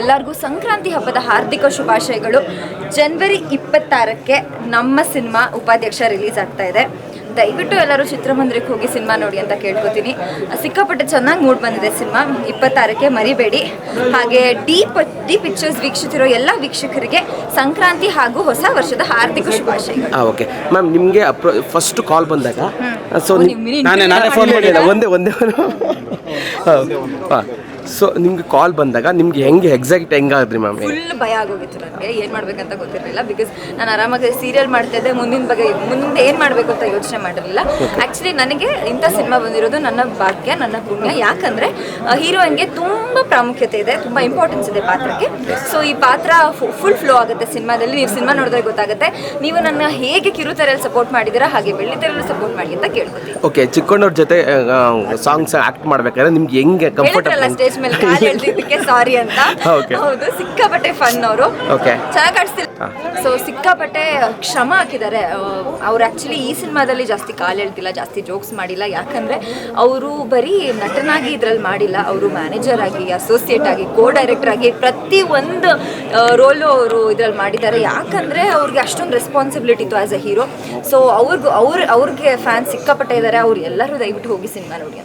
ಎಲ್ಲರಿಗೂ ಸಂಕ್ರಾಂತಿ ಹಬ್ಬದ ಹಾರ್ದಿಕ ಶುಭಾಶಯಗಳು. ಜನ್ವರಿ ಇಪ್ಪತ್ತಾರಕ್ಕೆ ನಮ್ಮ ಸಿನಿಮಾ ಉಪಾಧ್ಯಕ್ಷ ರಿಲೀಸ್ ಆಗ್ತಾ ಇದೆ. ದಯವಿಟ್ಟು ಎಲ್ಲರೂ ಚಿತ್ರಮಂದಿರಕ್ಕೆ ಹೋಗಿ ಸಿನಿಮಾ ನೋಡಿ ಅಂತ ಕೇಳ್ಕೊತೀನಿ. ಸಿಕ್ಕಾಪಟ್ಟೆ ಚೆನ್ನಾಗಿ ಮೂಡ್ ಬಂದಿದೆ ಸಿನಿಮಾ. ಇಪ್ಪತ್ತಾರಕ್ಕೆ ಮರಿಬೇಡಿ. ಹಾಗೆ ಡಿ ಪ ಡಿ ಪಿಕ್ಚರ್ಸ್ ವೀಕ್ಷಿಸಿರೋ ಎಲ್ಲ ವೀಕ್ಷಕರಿಗೆ ಸಂಕ್ರಾಂತಿ ಹಾಗೂ ಹೊಸ ವರ್ಷದ ಹಾರ್ದಿಕ ಶುಭಾಶಯ ಓಕೆ ಮ್ಯಾಮ್ ನಿಮಗೆ ಅಪ್ರೋ ಫಸ್ಟ್ ಕಾಲ್ ಬಂದಾಗ ಸೊ ನಾನೇ ನಾನೇ ಫೋನ್ ಮಾಡಿಲ್ಲ ಒಂದೇ ಒಂದೇ. ಹಾಂ. ಸೊ ನಿಮ್ಗೆ ಕಾಲ್ ಬಂದಾಗ ನಿಮ್ಗೆ ಹೆಂಗೆ ಎಕ್ಸಾಕ್ಟ್ ಹೆಂಗಾದ್ರಿ ಮ್ಯಾಮ್ ಫುಲ್ ಭಯ ಆಗೋಗಿತ್ತು ನನಗೆ. ಏನು ಮಾಡ್ಬೇಕಂತ ಗೊತ್ತಿರಲಿಲ್ಲ ಬಿಕಾಸ್ ನಾನು ಆರಾಮಾಗಿ ಸೀರಿಯಲ್ ಮಾಡ್ತಾ ಇದ್ದೆ ಮುಂದಿನ ಬಗ್ಗೆ ಮುಂದೆ ಏನು ಮಾಡಬೇಕು ಅಂತ ಯೋಚನೆ ಮಾಡಿರಲಿಲ್ಲ. ಆ್ಯಕ್ಚುಲಿ ನನಗೆ ಇಂಥ ಸಿನಿಮಾ ಬಂದಿರೋದು ನನ್ನ ಭಾಗ್ಯ ನನ್ನ ಪುಣ್ಯ. ಯಾಕಂದರೆ ಹೀರೋಯಿನ್ಗೆ ತುಂಬ ಪ್ರಾಮುಖ್ಯತೆ ಇದೆ ತುಂಬ ಇಂಪಾರ್ಟೆನ್ಸ್ ಇದೆ ಪಾತ್ರಕ್ಕೆ. ಸೊ ಈ ಪಾತ್ರ ಫುಲ್ ಫ್ಲೋ ಆಗುತ್ತೆ ಸಿನಿಮಾದಲ್ಲಿ. ನೀವು ಸಿನಿಮಾ ನೋಡಿದ್ರೆ ಗೊತ್ತಾಗುತ್ತೆ. ನೀವು ನನ್ನ ಹೇಗೆ ಕಿರುತೆರೆಯಲ್ಲಿ ಸಪೋರ್ಟ್ ಮಾಡಿದ್ದೀರಾ ಹಾಗೆ ಬೆಳ್ಳಿತೆರೆಯಲ್ಲಿ ಸಪೋರ್ಟ್ ಮಾಡಿ ಅಂತ ಕೇಳ್ಕೊತೀನಿ. ಓಕೆ ಚಿಕ್ಕಣ್ಣವ್ರ ಜೊತೆ ಸಾಂಗ್ಸ್ ಆಕ್ಟ್ ಮಾಡ್ಬೇಕಾದ್ರೆ ನಿಮ್ಗೆ ಹೆಂಗೆ ಕಂಫರ್ಟ್ ಕಂಫರ್ಟಬಲ್ ಸ್ಟೇಜ್ ಮೇಲೆ ಕಾಲ್ ಎಳ್ದಿದ್ದಕ್ಕೆ ಸಾರಿ ಅಂತ. Okay. ಹೌದು ಸಿಕ್ಕಾಪಟ್ಟೆ ಫನ್ ಅವರು. Okay. ಚೆನ್ನಾಗಿ ಕಾಣಿಸ್ತಿಲ್ಲ. ಸೊ ಸಿಕ್ಕಾಪಟ್ಟೆ ಕ್ಷಮ ಹಾಕಿದ್ದಾರೆ. ಅವ್ರು ಆಕ್ಚುಲಿ ಈ ಸಿನಿಮಾದಲ್ಲಿ ಜಾಸ್ತಿ ಕಾಲ್ ಹೇಳ್ತಿಲ್ಲ ಜಾಸ್ತಿ ಜೋಕ್ಸ್ ಮಾಡಿಲ್ಲ. ಯಾಕಂದ್ರೆ ಅವರು ಬರೀ ನಟನಾಗಿ ಇದ್ರಲ್ಲಿ ಮಾಡಿಲ್ಲ. ಅವರು ಮ್ಯಾನೇಜರ್ ಆಗಿ ಅಸೋಸಿಯೇಟ್ ಆಗಿ ಕೋ ಡೈರೆಕ್ಟರ್ ಆಗಿ ಪ್ರತಿ ಒಂದು ರೋಲು ಅವರು ಇದ್ರಲ್ಲಿ ಮಾಡಿದ್ದಾರೆ. ಯಾಕಂದ್ರೆ ಅವ್ರಿಗೆ ಅಷ್ಟೊಂದು ರೆಸ್ಪಾನ್ಸಿಬಿಲಿಟಿ ಇತ್ತು ಆಸ್ ಅ ಹೀರೋ ಸೊ ಅವ್ರಿಗೂ ಅವ್ರ ಅವ್ರಿಗೆ ಫ್ಯಾನ್ಸ್ ಸಿಕ್ಕಾಪಟ್ಟೆ ಇದ್ದಾರೆ ಅವ್ರು ಎಲ್ಲರೂ ದಯವಿಟ್ಟು ಹೋಗಿ ಸಿನಿಮಾ ನೋಡಿ ಅಂತ.